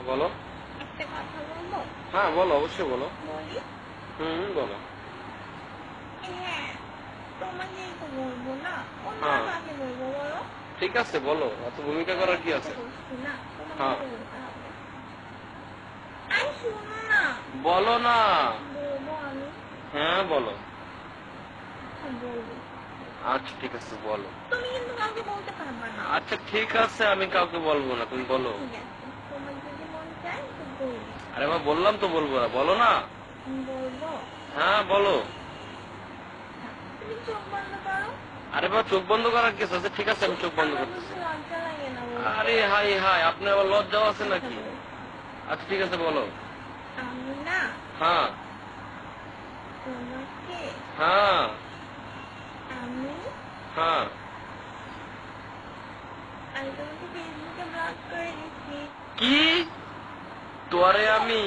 হ্যাঁ বলো। একটা কথা বলব? হ্যাঁ বলো অবশ্যই বলো। বলি? হুম বলো। হ্যাঁ তোমাকে তো বলব না? অন্য হ্যাঁ। কাকে বলব বলো? ঠিক আছে বলো। এত ভূমিকা করার কি আছে? হ্যাঁ। বলো না। হ্যাঁ বলো। আচ্ছা ঠিক আছে বলো। আচ্ছা ঠিক আছে আমি কাউকে বলব না তুমি বলো ঠিক আছে তোমার যদি মন চায় তো বলব আরে মা বললাম তো বলব না বলো না। হ্যাঁ বলো। আরে বা চোখ বন্ধ করার কেস আছে? ঠিক আছে আমি চোখ বন্ধ করতেছি। আরে হাই হাই আপনার আবার লজ্জাও আছে নাকি? আচ্ছা ঠিক আছে বলো। হ্যাঁ। হ্যাঁ। হ্যাঁ। আমি তোমাকে ফেসবুকে ব্লক করে দিচ্ছি। তোরে আমি।